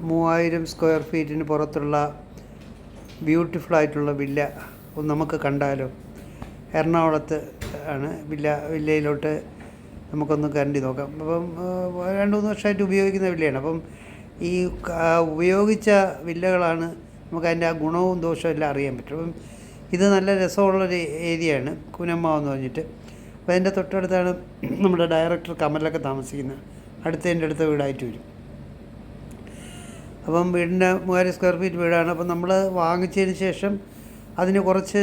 മൂവായിരം സ്ക്വയർ ഫീറ്റിന് പുറത്തുള്ള ബ്യൂട്ടിഫുൾ ആയിട്ടുള്ള വില്ല ഒന്ന് നമുക്ക് കണ്ടാലോ. എറണാകുളത്ത് ആണ് വില്ല വില്ലയിലോട്ട് നമുക്കൊന്ന് കണ്ടി നോക്കാം. അപ്പം രണ്ട് മൂന്ന് വർഷമായിട്ട് ഉപയോഗിക്കുന്ന വില്ലയാണ്. അപ്പം ഈ ഉപയോഗിച്ച വില്ലകളാണ് നമുക്ക് അതിന്റെ ആ ഗുണവും ദോഷവും എല്ലാം അറിയാൻ പറ്റും. അപ്പം ഇത് നല്ല രസമുള്ളൊരു ഏരിയയാണ് കുനമ്മ എന്ന് പറഞ്ഞിട്ട്. അപ്പോൾ അതിന്റെ തൊട്ടടുത്താണ് നമ്മുടെ ഡയറക്ടർ കമലൊക്കെ താമസിക്കുന്നത് അടുത്തതിന്റെ അടുത്ത വീടായിട്ട് വരും. അപ്പം വീടിന്റെ മൂവായിരം സ്ക്വയർ ഫീറ്റ് വീടാണ്. അപ്പം നമ്മൾ വാങ്ങിച്ചതിന് ശേഷം അതിന് കുറച്ച്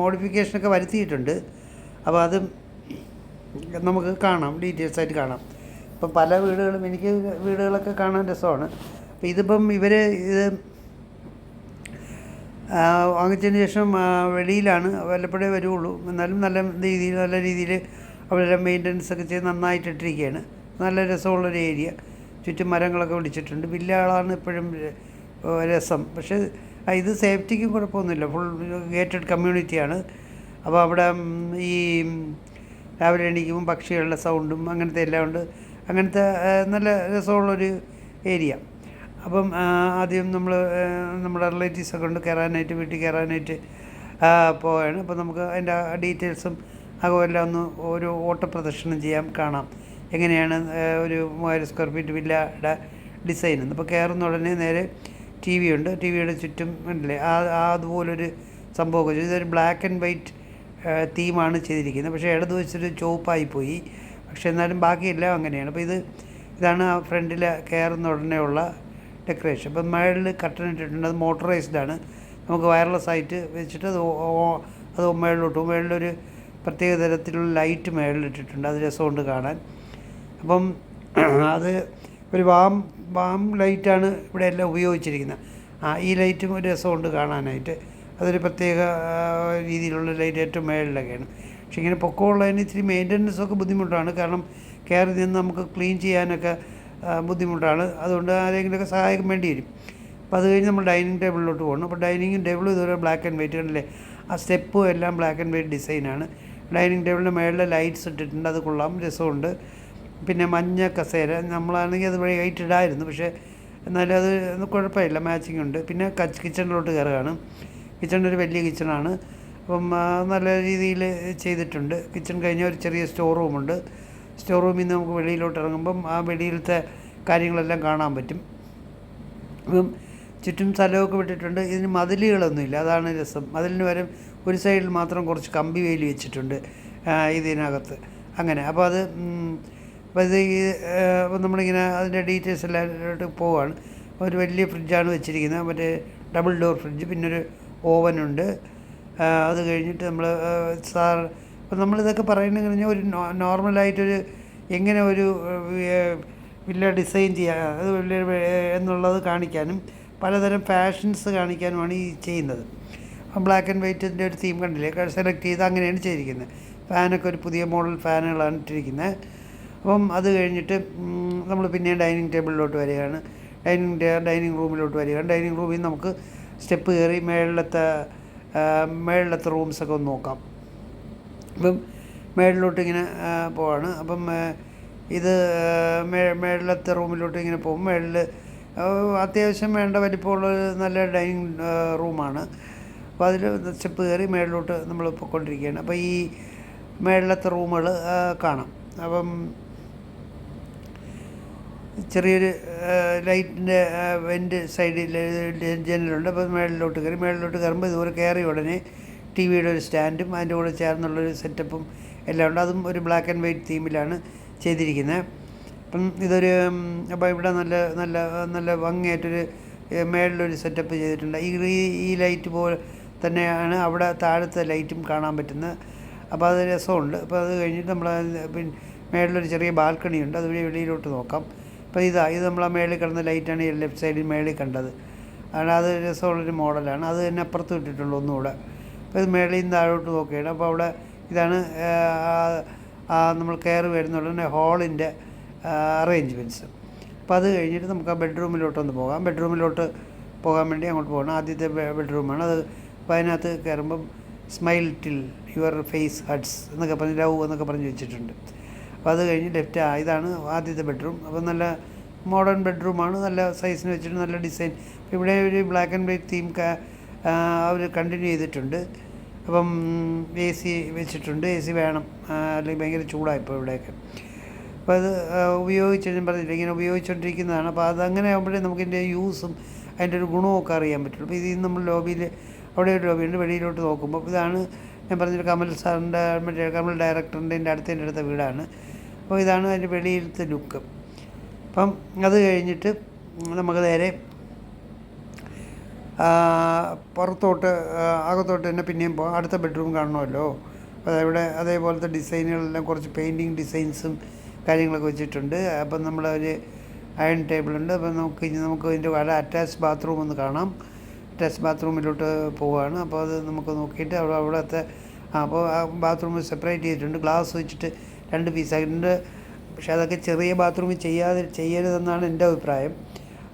മോഡിഫിക്കേഷനൊക്കെ വരുത്തിയിട്ടുണ്ട്. അപ്പോൾ അത് നമുക്ക് കാണാം. ഡീറ്റെയിൽസ് ആയിട്ട് കാണാം. ഇപ്പം പല വീടുകളും എനിക്ക് വീടുകളൊക്കെ കാണാൻ രസമാണ്. അപ്പം ഇതിപ്പം ഇവർ ഇത് വാങ്ങിച്ചതിന് ശേഷം വെളിയിലാണ്. വല്ലപ്പോഴേ വരുള്ളൂ എന്നാലും നല്ല രീതിയിൽ നല്ല രീതിയിൽ അവരുടെ മെയിന്റനൻസ് ഒക്കെ ചെയ്ത് നന്നായിട്ട് ഇട്ടിരിക്കുകയാണ്. നല്ല രസമുള്ളൊരു ഏരിയ ചുറ്റും മരങ്ങളൊക്കെ പിടിച്ചിട്ടുണ്ട്. വില്ലകളാണ് ഇപ്പോഴും രസം. പക്ഷേ ഇത് സേഫ്റ്റിക്കും കുഴപ്പമൊന്നുമില്ല. ഫുൾ ഗേറ്റഡ് കമ്മ്യൂണിറ്റിയാണ്. അപ്പോൾ അവിടെ ഈ രാവിലെ എണീക്കുമ്പോൾ പക്ഷികളുടെ സൗണ്ടും അങ്ങനത്തെ എല്ലാം ഉണ്ട്. അങ്ങനത്തെ നല്ല രസമുള്ളൊരു ഏരിയ. അപ്പം ആദ്യം നമ്മൾ നമ്മുടെ റിലേറ്റീവ്സൊക്കെ ഉണ്ട്. കയറാനായിട്ട് വീട്ടിൽ കയറാനായിട്ട് പോവുകയാണ് അപ്പോൾ നമുക്ക് അതിന്റെ ഡീറ്റെയിൽസും അതുപോലെ ഒന്ന് ഒരു ഓട്ടപ്രദർശനം ചെയ്യാം കാണാം. എങ്ങനെയാണ് ഒരു മൂവായിരം സ്ക്വയർ ഫീറ്റ് വില്ലയുടെ ഡിസൈൻ? അപ്പോൾ കയറുന്ന ഉടനെ നേരെ ടി വി ഉണ്ട്. ടി വിയുടെ ചുറ്റും ഉണ്ടല്ലേ? ആ അതുപോലൊരു സംഭവമൊക്കെ. ഇതൊരു ബ്ലാക്ക് ആൻഡ് വൈറ്റ് തീമാണ് ചെയ്തിരിക്കുന്നത്. പക്ഷേ ഇടത് വെച്ചൊരു ചുവപ്പായി പോയി. പക്ഷേ എന്നാലും ബാക്കിയെല്ലാം അങ്ങനെയാണ്. അപ്പോൾ ഇത് ഇതാണ് ആ ഫ്രണ്ടിൽ കയറുന്ന ഉടനെ ഉള്ള ഡെക്കറേഷൻ. അപ്പം മേളിൽ കട്ടൻ ഇട്ടിട്ടുണ്ട്. അത് മോട്ടറൈസ്ഡ് ആണ്. നമുക്ക് വയർലെസ് ആയിട്ട് വെച്ചിട്ട് അത് അത് മേളിലോട്ട് മേളിലൊരു പ്രത്യേക തരത്തിലുള്ള ലൈറ്റ് മേളിലിട്ടിട്ടുണ്ട് അത് രസമുണ്ട് കാണാൻ. അപ്പം അത് ഒരു വാം വാം ലൈറ്റാണ് ഇവിടെ എല്ലാം ഉപയോഗിച്ചിരിക്കുന്നത്. ആ ഈ ലൈറ്റും ഒരു രസമുണ്ട് കാണാനായിട്ട്. അതൊരു പ്രത്യേക രീതിയിലുള്ള ലൈറ്റ് ഏറ്റവും മേളിലൊക്കെയാണ്. പക്ഷെ ഇങ്ങനെ പൊക്കമുള്ളതിന് ഇത്തിരി മെയിന്റനൻസ് ഒക്കെ ബുദ്ധിമുട്ടാണ്. കാരണം കയറി നിന്ന് നമുക്ക് ക്ലീൻ ചെയ്യാനൊക്കെ ബുദ്ധിമുട്ടാണ്. അതുകൊണ്ട് ആരെങ്കിലുമൊക്കെ സഹായം വേണ്ടി വരും. അപ്പോൾ അത് കഴിഞ്ഞ് നമ്മൾ ഡൈനിങ് ടേബിളിലോട്ട് പോകണം. അപ്പോൾ ഡൈനിങ്ങും ടേബിളും ഇതുപോലെ ബ്ലാക്ക് ആൻഡ് വൈറ്റ് കണ്ടില്ലേ? ആ സ്റ്റെപ്പും എല്ലാം ബ്ലാക്ക് ആൻഡ് വൈറ്റ് ഡിസൈനാണ് ഡൈനിങ് ടേബിളിന്റെ മേളിൽ ലൈറ്റ്സ് ഇട്ടിട്ടുണ്ട്. അത് കൊള്ളാം. രസമുണ്ട്. പിന്നെ മഞ്ഞ കസേര നമ്മളാണെങ്കിൽ അത് വഴി ഹൈറ്റ് ഇടായിരുന്നു പക്ഷേ എന്നാലും അത് കുഴപ്പമില്ല. മാച്ചിങ് ഉണ്ട്. പിന്നെ കച്ച് കിച്ചണിലോട്ട് കയറുകയാണ്. കിച്ചൺ ഒരു വലിയ കിച്ചണാണ് അപ്പം നല്ല രീതിയിൽ ചെയ്തിട്ടുണ്ട്. കിച്ചൺ കഴിഞ്ഞാൽ ഒരു ചെറിയ സ്റ്റോർ റൂമുണ്ട് സ്റ്റോർ റൂമിൽ നിന്ന് നമുക്ക് വെളിയിലോട്ട് ഇറങ്ങുമ്പം ആ വെളിയിലത്തെ കാര്യങ്ങളെല്ലാം കാണാൻ പറ്റും. അപ്പം ചുറ്റും സ്ഥലമൊക്കെ വിട്ടിട്ടുണ്ട്. ഇതിന് മതിലുകളൊന്നുമില്ല. അതാണ് രസം. മതിലിന് വരും ഒരു സൈഡിൽ മാത്രം കുറച്ച് കമ്പി വേലി വെച്ചിട്ടുണ്ട് ഇതിനകത്ത്. അങ്ങനെ. അപ്പോൾ അത് അപ്പോൾ ഇത് ഈ അപ്പോൾ നമ്മളിങ്ങനെ അതിന്റെ ഡീറ്റെയിൽസ് എല്ലാവരോട്ട് പോവാണ്. ഒരു വലിയ ഫ്രിഡ്ജാണ് വെച്ചിരിക്കുന്നത്. മറ്റേ ഡബിൾ ഡോർ ഫ്രിഡ്ജ് പിന്നെ ഒരു ഓവനുണ്ട് അത് കഴിഞ്ഞിട്ട് നമ്മൾ സാർ അപ്പോൾ നമ്മളിതൊക്കെ പറയുന്നത് കഴിഞ്ഞാൽ ഒരു നോർമലായിട്ടൊരു എങ്ങനെ ഒരു വില്ല ഡിസൈൻ ചെയ്യാൻ അത് വലിയ എന്നുള്ളത് കാണിക്കാനും പലതരം ഫാഷൻസ് കാണിക്കാനുമാണ് ഈ ചെയ്യുന്നത്. ബ്ലാക്ക് ആൻഡ് വൈറ്റിന്റെ ഒരു തീം കണ്ടില്ലേ? സെലക്ട് ചെയ്ത് അങ്ങനെയാണ് ചെയ്തിരിക്കുന്നത്. ഫാനൊക്കെ ഒരു പുതിയ മോഡൽ ഫാനുകളാണ് ഇട്ടിരിക്കുന്നത്. അപ്പം അത് കഴിഞ്ഞിട്ട് നമ്മൾ പിന്നെ ഡൈനിങ് ടേബിളിലോട്ട് വരികയാണ്. ഡൈനിങ് ഡൈനിങ് റൂമിലോട്ട് വരികയാണ്. ഡൈനിങ് റൂമിൽ നമുക്ക് സ്റ്റെപ്പ് കയറി മേളിലത്തെ മേളിലത്തെ റൂംസൊക്കെ ഒന്ന് നോക്കാം. അപ്പം മേളിലോട്ട് ഇങ്ങനെ പോവാണ്. അപ്പം ഇത് മേ മേളിലത്തെ റൂമിലോട്ട് ഇങ്ങനെ പോകും. മേളിൽ അത്യാവശ്യം വേണ്ട വലിപ്പമുള്ള നല്ല ഡൈനിങ് റൂമാണ്. അപ്പോൾ അതിൽ സ്റ്റെപ്പ് കയറി മേളിലോട്ട് നമ്മൾ പൊയ്ക്കൊണ്ടിരിക്കുകയാണ് അപ്പോൾ ഈ മേളിലത്തെ റൂമുകൾ കാണാം. അപ്പം ചെറിയൊരു ലൈറ്റിന്റെ വെന്റ് സൈഡിൽ ജനലുണ്ട്. അപ്പോൾ മേളിലോട്ട് കയറി മേളിലോട്ട് കയറുമ്പോൾ ഇതുപോലെ കയറി ഉടനെ ടി വിയുടെ ഒരു സ്റ്റാൻഡും അതിന്റെ കൂടെ ചേർന്നുള്ളൊരു സെറ്റപ്പും എല്ലാം ഉണ്ട്. അതും ഒരു ബ്ലാക്ക് ആൻഡ് വൈറ്റ് തീമിലാണ് ചെയ്തിരിക്കുന്നത്. അപ്പം ഇതൊരു അപ്പോൾ ഇവിടെ നല്ല നല്ല നല്ല ഭംഗിയായിട്ടൊരു മേളിലൊരു സെറ്റപ്പ് ചെയ്തിട്ടുണ്ട്. ഈ ഈ- ഈ ലൈറ്റ് പോലെ തന്നെയാണ് അവിടെ താഴത്തെ ലൈറ്റും കാണാൻ പറ്റുന്നത് അപ്പോൾ അത് രസമുണ്ട്. അപ്പോൾ അത് കഴിഞ്ഞിട്ട് നമ്മൾ പിന്നെ മേളിലൊരു ചെറിയ ബാൽക്കണി ഉണ്ട് അതുവഴി വെളിയിലോട്ട് നോക്കാം. അപ്പോൾ ഇതാ ഇത് നമ്മൾ ആ മേളിൽ കിടന്ന ലൈറ്റാണ് ലെഫ്റ്റ് സൈഡിൽ മേളിൽ കണ്ടത്. ആണ് അത് രസമുള്ളൊരു മോഡലാണ്. അത് തന്നെ അപ്പുറത്ത് ഇട്ടിട്ടുള്ളൂ ഒന്നുകൂടെ. അപ്പോൾ ഇത് മേളിൽ നിന്ന് താഴോട്ട് നോക്കുകയാണ്. അപ്പോൾ അവിടെ ഇതാണ് നമ്മൾ കയറി വരുന്ന ഉടനെ ഹാളിന്റെ അറേഞ്ച്മെന്റ്സ് അപ്പോൾ അത് കഴിഞ്ഞിട്ട് നമുക്ക് ആ ബെഡ്റൂമിലോട്ടൊന്ന് പോകാം. ബെഡ്റൂമിലോട്ട് പോകാൻ വേണ്ടി അങ്ങോട്ട് പോകണം ആദ്യത്തെ ബെഡ്റൂമാണ് അത് അപ്പോൾ അതിനകത്ത് കയറുമ്പം smile till your face hurts എന്നൊക്കെ പറഞ്ഞ് ലവ് എന്നൊക്കെ പറഞ്ഞ് വെച്ചിട്ടുണ്ട്. അപ്പോൾ അത് കഴിഞ്ഞ് ലെഫ്റ്റ് ഇതാണ് ആദ്യത്തെ ബെഡ്റൂം. അപ്പോൾ നല്ല മോഡേൺ ബെഡ്റൂമാണ് നല്ല സൈസിന് വെച്ചിട്ട് നല്ല ഡിസൈൻ. ഇവിടെ ഒരു ബ്ലാക്ക് ആൻഡ് വൈറ്റ് തീം അവർ കണ്ടിന്യൂ ചെയ്തിട്ടുണ്ട്. അപ്പം എ സി വെച്ചിട്ടുണ്ട് എ സി വേണം. ആ, അല്ലെങ്കിൽ ഭയങ്കര ചൂടാണ് ഇപ്പോൾ ഇവിടെയൊക്കെ. അപ്പോൾ അത് ആ, ഉപയോഗിച്ച് ഞാൻ പറഞ്ഞില്ല ഇങ്ങനെ ഉപയോഗിച്ചുകൊണ്ടിരിക്കുന്നതാണ് അപ്പോൾ അതങ്ങനെ ആകുമ്പോഴേ നമുക്ക് ഇതിന്റെ യൂസും അതിന്റെ ഒരു ഗുണവും ഒക്കെ അറിയാൻ പറ്റുള്ളൂ. അപ്പോൾ ഇതിൽ നമ്മൾ ലോബിയിൽ അവിടെ ഒരു ലോബിയുണ്ട് വെളിയിലോട്ട് നോക്കുമ്പോൾ. ഇതാണ് ഞാൻ പറഞ്ഞൊരു കമൽ സാറിന്റെ മറ്റേ കമൽ ഡയറക്ടറിന്റെ എന്റെ അടുത്തതിന്റെ അടുത്ത വീടാണ്. അപ്പോൾ ഇതാണ് അതിന്റെ വെളിയിലത്തെ ലുക്ക്. അപ്പം അത് കഴിഞ്ഞിട്ട് നമുക്ക് നേരെ പുറത്തോട്ട് അകത്തോട്ട് തന്നെ പിന്നെയും പോകാം അടുത്ത ബെഡ്റൂം കാണണമല്ലോ. അവിടെ അതേപോലത്തെ ഡിസൈനുകളെല്ലാം കുറച്ച് പെയിന്റിങ് ഡിസൈൻസും കാര്യങ്ങളൊക്കെ വെച്ചിട്ടുണ്ട്. അപ്പം നമ്മൾ ഒരു അയൺ ടേബിളുണ്ട് അപ്പം നമുക്ക് ഇനി നമുക്ക് ഇതിന്റെ വല അറ്റാച്ച് ബാത്റൂം ഒന്ന് കാണാം. അറ്റാച്ച് ബാത്റൂമിലോട്ട് പോവുകയാണ് അപ്പോൾ അത് നമുക്ക് നോക്കിയിട്ട് അവിടെ അവിടുത്തെ അപ്പോൾ ആ ബാത്റൂം സെപ്പറേറ്റ് ചെയ്തിട്ടുണ്ട്. ഗ്ലാസ് വെച്ചിട്ട് രണ്ട് പീസാക്കിയിട്ടുണ്ട് പക്ഷെ അതൊക്കെ ചെറിയ ബാത്റൂമിൽ ചെയ്യാതെ ചെയ്യരുതെന്നാണ് എന്റെ അഭിപ്രായം.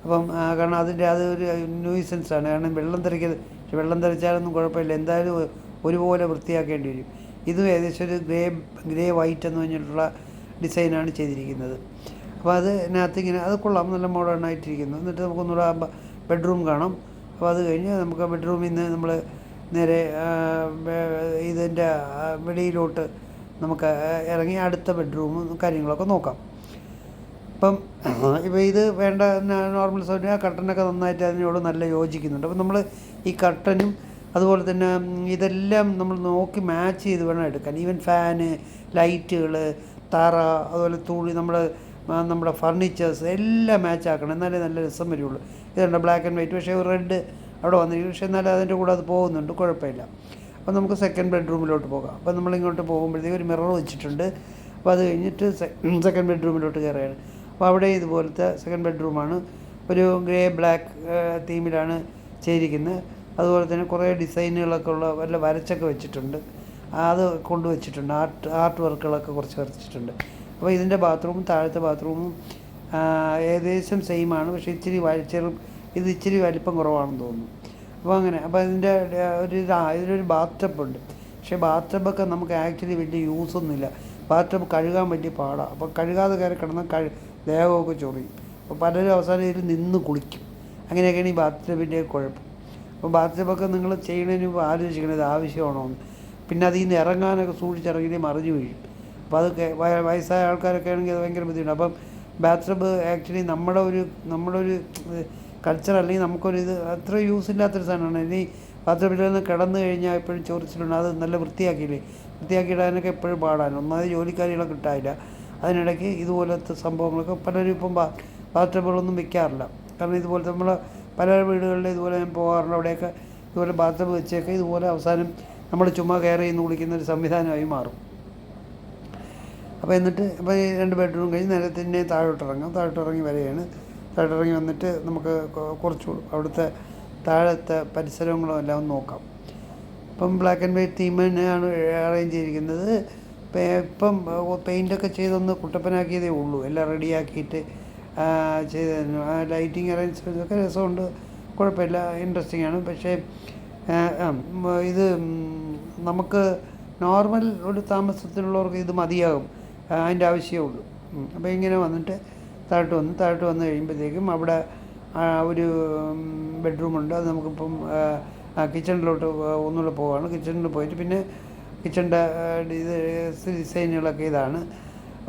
അപ്പം കാരണം അതിന്റെ അത് ഒരു ന്യൂസൻസ് ആണ്. കാരണം വെള്ളം തെറിക്കരുത്. പക്ഷെ വെള്ളം തെറിച്ചാലൊന്നും കുഴപ്പമില്ല. എന്തായാലും ഒരുപോലെ വൃത്തിയാക്കേണ്ടി വരും. ഇതും ഏകദേശം ഒരു ഗ്രേ ഗ്രേ വൈറ്റ് എന്ന് പറഞ്ഞിട്ടുള്ള ഡിസൈനാണ് ചെയ്തിരിക്കുന്നത്. അപ്പോൾ അത് അതിനകത്ത് ഇങ്ങനെ അത് കൊള്ളാം. നല്ല മോഡേൺ ആയിട്ടിരിക്കുന്നു. എന്നിട്ട് നമുക്കൊന്നുകൂടെ ബെഡ്റൂം കാണാം. അപ്പോൾ അത് കഴിഞ്ഞ് നമുക്ക് ബെഡ്റൂമിൽ നിന്ന് നമ്മൾ നേരെ ഇതിന്റെ വെളിയിലോട്ട് നമുക്ക് ഇറങ്ങി അടുത്ത ബെഡ്റൂമും കാര്യങ്ങളൊക്കെ നോക്കാം. ഇപ്പം ഇപ്പോൾ ഇത് വേണ്ട നോർമൽ സൗകര്യം ആ കട്ടനൊക്കെ നന്നായിട്ട് അതിനോട് നല്ല യോജിക്കുന്നുണ്ട്. അപ്പം നമ്മൾ ഈ കട്ടനും അതുപോലെ തന്നെ ഇതെല്ലാം നമ്മൾ നോക്കി മാച്ച് ചെയ്ത് വേണം എടുക്കാൻ. ഈവൻ ഫാന് ലൈറ്റുകൾ തറ അതുപോലെ തൂളി നമ്മൾ നമ്മുടെ ഫർണിച്ചേഴ്സ് എല്ലാം മാച്ച് ആക്കണം എന്നാലേ നല്ല രസം വരുള്ളൂ. ഇതുണ്ട് ബ്ലാക്ക് ആൻഡ് വൈറ്റ് പക്ഷേ റെഡ് അവിടെ വന്നിരിക്കും പക്ഷേ എന്നാലും അതിന്റെ കൂടെ അത് പോകുന്നുണ്ട്. കുഴപ്പമില്ല. അപ്പോൾ നമുക്ക് സെക്കൻഡ് ബെഡ്റൂമിലോട്ട് പോകാം. അപ്പോൾ നമ്മളിങ്ങോട്ട് പോകുമ്പോഴത്തേക്ക് ഒരു മിറർ വെച്ചിട്ടുണ്ട്. അപ്പോൾ അത് കഴിഞ്ഞിട്ട് സെക്കൻഡ് ബെഡ്റൂമിലോട്ട് കയറുകയാണ്. അപ്പോൾ അവിടെ ഇതുപോലത്തെ സെക്കൻഡ് ബെഡ്റൂമാണ് ഒരു ഗ്രേ ബ്ലാക്ക് തീമിലാണ് ചെയ്തിരിക്കുന്നത്. അതുപോലെ തന്നെ കുറേ ഡിസൈനുകളൊക്കെ ഉള്ള വല്ല വരച്ചൊക്കെ വെച്ചിട്ടുണ്ട്. അത് കൊണ്ടുവച്ചിട്ടുണ്ട്. ആർട്ട് ആർട്ട് വർക്കുകളൊക്കെ കുറച്ച് വരച്ചിട്ടുണ്ട്. അപ്പോൾ ഇതിന്റെ ബാത്റൂമും താഴത്തെ ബാത്റൂമും ഏകദേശം സെയിമാണ് പക്ഷേ ഇച്ചിരി വലിച്ചെറും ചെറു ഇത് ഇച്ചിരി വലിപ്പം കുറവാണെന്ന് തോന്നുന്നു. അപ്പോൾ അങ്ങനെ അപ്പോൾ ഇതിന്റെ ഒരു ഇതാ ഇതിനൊരു ബാത്ത് ഉണ്ട്. പക്ഷേ ബാത്ത് നമുക്ക് ആക്ച്വലി വലിയ യൂസൊന്നുമില്ല ബാത്ത് കഴുകാൻ വലിയ പാടാണ് അപ്പോൾ കഴുകാതെ കയറി കിടന്നാൽ കഴു ദേഹമൊക്കെ ചൊറിയും. അപ്പോൾ പലരും അവസാനം ഇതിൽ നിന്ന് കുളിക്കും. അങ്ങനെയൊക്കെയാണ് ഈ ബാത്ത് കുഴപ്പം. അപ്പോൾ ബാത്ത് നിങ്ങൾ ചെയ്യണതിന് ആലോചിക്കണം ഇത് ആവശ്യമാണോ എന്ന്. പിന്നെ അതിൽ നിന്ന് ഇറങ്ങാനൊക്കെ സൂക്ഷിച്ചിറങ്ങി മറിഞ്ഞു വീഴും. അപ്പോൾ വയ- വയസ്സായ ആൾക്കാരൊക്കെ ആണെങ്കിൽ അത് ഭയങ്കര ബുദ്ധിമുട്ടാണ്. അപ്പം ബാത്ത് ടബ് ആക്ച്വലി നമ്മുടെ ഒരു നമ്മുടെ ഒരു കൾച്ചർ അല്ലെങ്കിൽ നമുക്കൊരു ഇത് അത്ര യൂസ് ഇല്ലാത്തൊരു സാധനമാണ്. ഇനി ടബിൽ നിന്ന് കിടന്നു കഴിഞ്ഞാൽ എപ്പോഴും ചോറിച്ചിട്ടുണ്ട് അത് നല്ല വൃത്തിയാക്കിയില്ലേ? വൃത്തിയാക്കിയിടാനൊക്കെ എപ്പോഴും പാടാണ്. ഒന്നാമത് ജോലിക്കാരികളെ കിട്ടാനില്ല. അതിനിടയ്ക്ക് ഇതുപോലത്തെ സംഭവങ്ങളൊക്കെ പലരും ഇപ്പം ബാ ബാത്ത് ടബുകളൊന്നും വെക്കാറില്ല. കാരണം ഇതുപോലത്തെ നമ്മൾ പല വീടുകളിൽ ഇതുപോലെ ഞാൻ പോകാറുണ്ട്. അവിടെയൊക്കെ ഇതുപോലെ പാത്രം വെച്ചൊക്കെ ഇതുപോലെ അവസാനം നമ്മൾ ചുമ്മാ കയറി നിന്ന് കുളിക്കുന്ന ഒരു സംവിധാനമായി മാറും. അപ്പോൾ എന്നിട്ട് അപ്പോൾ രണ്ട് ബെഡ്റൂം കഴിഞ്ഞ് നേരത്തെ തന്നെ താഴോട്ടിറങ്ങാം. താഴോട്ടിറങ്ങി താഴോട്ട് ഇറങ്ങി വന്നിട്ട് നമുക്ക് കുറച്ചു അവിടുത്തെ താഴത്തെ പരിസരങ്ങളും എല്ലാം നോക്കാം. ഇപ്പം ബ്ലാക്ക് ആൻഡ് വൈറ്റ് തീം തന്നെയാണ് അറേഞ്ച് ചെയ്തിരിക്കുന്നത്. ഇപ്പം പെയിന്റൊക്കെ ചെയ്തൊന്ന് കുട്ടപ്പനാക്കിയതേ ഉള്ളൂ. എല്ലാം റെഡിയാക്കിയിട്ട് ചെയ്ത് ലൈറ്റിങ് അറേഞ്ച്മെന്റ്സൊക്കെ രസമുണ്ട്. കുഴപ്പമില്ല. ഇൻട്രസ്റ്റിംഗ് ആണ്. പക്ഷേ ഇത് നമുക്ക് നോർമൽ ഒരു താമസത്തിലുള്ളവർക്ക് ഇത് മതിയാകും. അതിന്റെ ആവശ്യമേ ഉള്ളൂ. അപ്പോൾ ഇങ്ങനെ വന്നിട്ട് താഴോട്ട് വന്ന് താഴോട്ട് വന്ന് കഴിയുമ്പോഴത്തേക്കും അവിടെ ഒരു ബെഡ്റൂമുണ്ട്. അത് നമുക്കിപ്പം കിച്ചണിലോട്ട് ഒന്നുകൂടെ പോവുകയാണ് കിച്ചണിൽ പോയിട്ട് പിന്നെ കിച്ചണിന്റെ ഡിസൈനുകളൊക്കെ ഇതാണ്.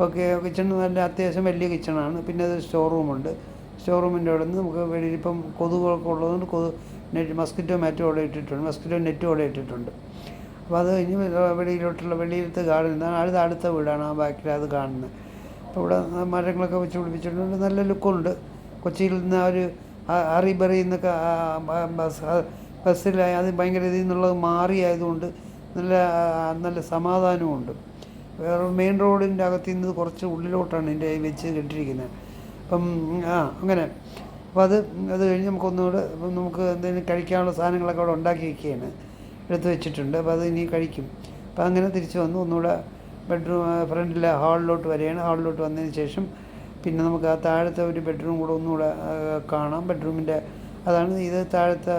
ഓക്കെ കിച്ചൺ നല്ല അത്യാവശ്യം വലിയ കിച്ചണാണ്. പിന്നെ അത് സ്റ്റോർ റൂമുണ്ട്. സ്റ്റോർ റൂമിന്റെ അവിടെ നിന്ന് നമുക്ക് വെളിയിൽ ഇപ്പം കൊതുകൊക്കെ ഉള്ളതുകൊണ്ട് കൊതു നെറ്റ് മസ്കിറ്റോ മാറ്റോ അവിടെ ഇട്ടിട്ടുണ്ട്. മസ്കിറ്റോ നെറ്റും അവിടെ ഇട്ടിട്ടുണ്ട്. അപ്പോൾ അത് കഴിഞ്ഞ് വെളിയിലോട്ടുള്ള വെളിയിലത്തെ ഗാർഡൻ ഇതാണ്. അടുത്ത അടുത്ത വീടാണ് ആ ബാക്കിൽ അത് കാണുന്നത്. അപ്പോൾ ഇവിടെ മരങ്ങളൊക്കെ വെച്ച് പിടിപ്പിച്ചിട്ടുണ്ട്. നല്ല ലുക്കുണ്ട്. കൊച്ചിയിൽ നിന്ന് ആ ഒരു അറിബറി എന്നൊക്കെ ബസ് ബസ്സിലായി. അത് ഭയങ്കര ഇതിൽ നിന്നുള്ളത് മാറിയായതുകൊണ്ട് നല്ല നല്ല സമാധാനമുണ്ട്. വേറെ മെയിൻ റോഡിന്റെ അകത്ത് നിന്ന് കുറച്ച് ഉള്ളിലോട്ടാണ് എന്റെ വെച്ച് കെട്ടിരിക്കുന്നത്. അപ്പം ആ അങ്ങനെ. അപ്പോൾ അത് അത് കഴിഞ്ഞ് നമുക്കൊന്നുകൂടെ നമുക്ക് എന്തെങ്കിലും കഴിക്കാനുള്ള സാധനങ്ങളൊക്കെ അവിടെ ഉണ്ടാക്കി വയ്ക്കുകയാണ്. എടുത്ത് വെച്ചിട്ടുണ്ട്. അപ്പോൾ അത് ഇനി കഴിക്കും. അപ്പോൾ അങ്ങനെ തിരിച്ച് വന്ന്. ഒന്നുകൂടെ ബെഡ്റൂം ഫ്രണ്ടിലെ ഹാളിലോട്ട് വരികയാണ്. ഹാളിലോട്ട് വന്നതിന് ശേഷം പിന്നെ നമുക്ക് ആ താഴത്തെ ഒരു ബെഡ്റൂം കൂടെ ഒന്നുകൂടെ കാണാം. ബെഡ്റൂമിന്റെ അതാണ് ഇത് താഴത്തെ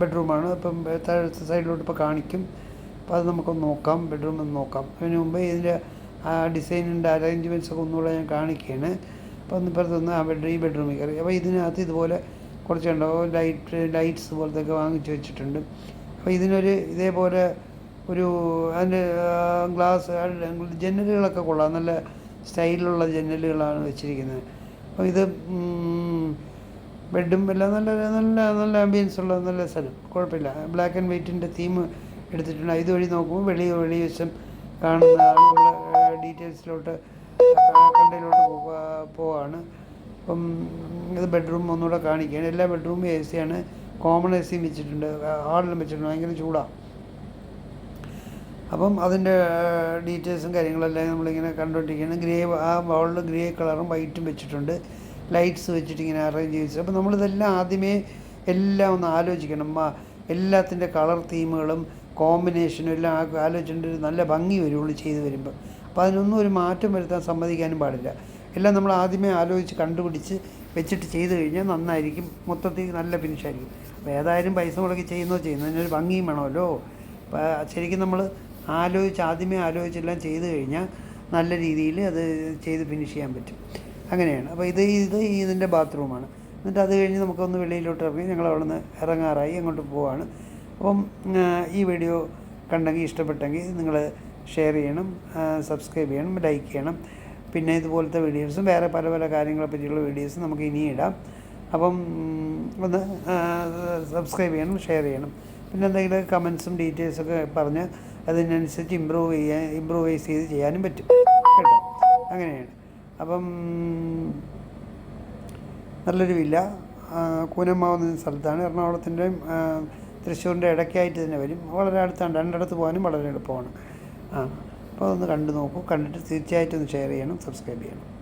ബെഡ്റൂമാണ്. അപ്പം താഴത്തെ സൈഡിലോട്ട് ഇപ്പോൾ കാണിക്കും. അപ്പോൾ അത് നമുക്കൊന്ന് നോക്കാം. ബെഡ്റൂം ഒന്ന് നോക്കാം. അതിന് മുമ്പ് ഇതിന്റെ ആ ഡിസൈനിന്റെ അറേഞ്ച്മെന്റ്സ് ഒക്കെ ഒന്നുകൂടെ ഞാൻ കാണിക്കുകയാണ്. അപ്പോൾ ഒന്ന് ഇപ്പുറത്തൊന്ന് ആ ബെഡ് ഈ ബെഡ്റൂമിൽ കയറി. അപ്പോൾ ഇതിനകത്ത് ഇതുപോലെ കുറച്ചുണ്ടാവും ലൈറ്റ് ലൈറ്റ്സ് പോലത്തെ ഒക്കെ വാങ്ങിച്ച് വെച്ചിട്ടുണ്ട്. അപ്പോൾ ഇതിനൊരു ഇതേപോലെ ഒരു അതിന്റെ ഗ്ലാസ് ജനലുകളൊക്കെ കൊള്ളാം. നല്ല സ്റ്റൈലുള്ള ജനലുകളാണ് വെച്ചിരിക്കുന്നത്. അപ്പോൾ ഇത് ബെഡും എല്ലാം നല്ല നല്ല നല്ല ആംബിയൻസ് ഉള്ള നല്ല സ്ഥലം. കുഴപ്പമില്ല. ബ്ലാക്ക് ആൻഡ് വൈറ്റിന്റെ തീം എടുത്തിട്ടുണ്ട്. ഇതുവഴി നോക്കുമ്പോൾ വെളി വെളി വശം കാണുന്നതാണ് നമ്മൾ ഡീറ്റെയിൽസിലോട്ട് കണ്ടതിലോട്ട് പോവാണ്. അപ്പം ഇത് ബെഡ്റൂം ഒന്നുകൂടെ കാണിക്കുകയാണ്. എല്ലാ ബെഡ്റൂമും എ സിയാണ് കോമൺ എ സിയും വെച്ചിട്ടുണ്ട് ഹാളിലും വെച്ചിട്ടുണ്ട്. ഭയങ്കര ചൂടാണ് അപ്പം അതിന്റെ ഡീറ്റെയിൽസും കാര്യങ്ങളെല്ലാം നമ്മളിങ്ങനെ കണ്ടുകൊണ്ടിരിക്കുകയാണ്. ഗ്രേ ആ ബൗളിൽ ഗ്രേ കളറും വൈറ്റും വെച്ചിട്ടുണ്ട്. ലൈറ്റ്സ് വെച്ചിട്ട് ഇങ്ങനെ അറേഞ്ച് ചെയ്ത് അപ്പം അപ്പോൾ നമ്മളിതെല്ലാം ആദ്യമേ എല്ലാം ഒന്ന് ആലോചിക്കണം. എല്ലാത്തിന്റെ കളർ തീമുകളും കോമ്പിനേഷനും എല്ലാം ആലോചിച്ചിട്ട് നല്ല ഭംഗി വരുള്ളൂ ചെയ്ത് വരുമ്പോൾ അപ്പോൾ അതിനൊന്നും ഒരു മാറ്റം വരുത്താൻ സമ്മതിക്കാനും പാടില്ല. എല്ലാം നമ്മൾ ആദ്യമേ ആലോചിച്ച് കണ്ടുപിടിച്ച് വെച്ചിട്ട് ചെയ്ത് കഴിഞ്ഞാൽ നന്നായിരിക്കും. മൊത്തത്തിൽ നല്ല ഫിനിഷായിരിക്കും. അപ്പോൾ ഏതായാലും പൈസ മുടക്കി ചെയ്യുന്നോ ചെയ്യുന്നോ അതിനൊരു ഭംഗിയും വേണമല്ലോ. ശരിക്കും നമ്മൾ ആലോചിച്ച് ആദ്യമേ ആലോചിച്ചെല്ലാം ചെയ്ത് കഴിഞ്ഞാൽ നല്ല രീതിയിൽ അത് ചെയ്ത് ഫിനിഷ് ചെയ്യാൻ പറ്റും. അങ്ങനെയാണ്. അപ്പോൾ ഇത് ഇത് ഇതിന്റെ ബാത്റൂമാണ്. എന്നിട്ട് അത് കഴിഞ്ഞ് നമുക്കൊന്ന് വെളിയിലോട്ട് ഇറങ്ങി ഞങ്ങൾ അവിടെ നിന്ന് ഇറങ്ങാറായി അങ്ങോട്ട് പോവാണ്. അപ്പം ഈ വീഡിയോ കണ്ടെങ്കിൽ ഇഷ്ടപ്പെട്ടെങ്കിൽ നിങ്ങൾ ഷെയർ ചെയ്യണം സബ്സ്ക്രൈബ് ചെയ്യണം ലൈക്ക് ചെയ്യണം. പിന്നെ ഇതുപോലത്തെ വീഡിയോസും വേറെ പല പല കാര്യങ്ങളെ പറ്റിയുള്ള വീഡിയോസും നമുക്ക് ഇനിയിടാം അപ്പം ഒന്ന് സബ്സ്ക്രൈബ് ചെയ്യണം ഷെയർ ചെയ്യണം. പിന്നെ എന്തെങ്കിലും കമൻസും ഡീറ്റെയിൽസൊക്കെ പറഞ്ഞ് അതിനനുസരിച്ച് ഇമ്പ്രൂവ് ചെയ്യാൻ ഇമ്പ്രൂവൈസ് ചെയ്ത് ചെയ്യാനും പറ്റും. കേട്ടോ? അങ്ങനെയാണ്. അപ്പം നല്ലൊരു വില്ല കൂനമ്മാവുന്ന സ്ഥലത്താണ്. എറണാകുളത്തിന്റെയും തൃശ്ശൂരിന്റെ ഇടയ്ക്കായിട്ട് തന്നെ വരും. വളരെ അടുത്താണ്. രണ്ടിടത്ത് പോകാനും വളരെ എളുപ്പമാണ്. ആ അപ്പോൾ ഒന്ന് കണ്ടു നോക്കൂ. കണ്ടിട്ട് തീർച്ചയായിട്ടും ഒന്ന് ഷെയർ ചെയ്യണം സബ്സ്ക്രൈബ് ചെയ്യണം.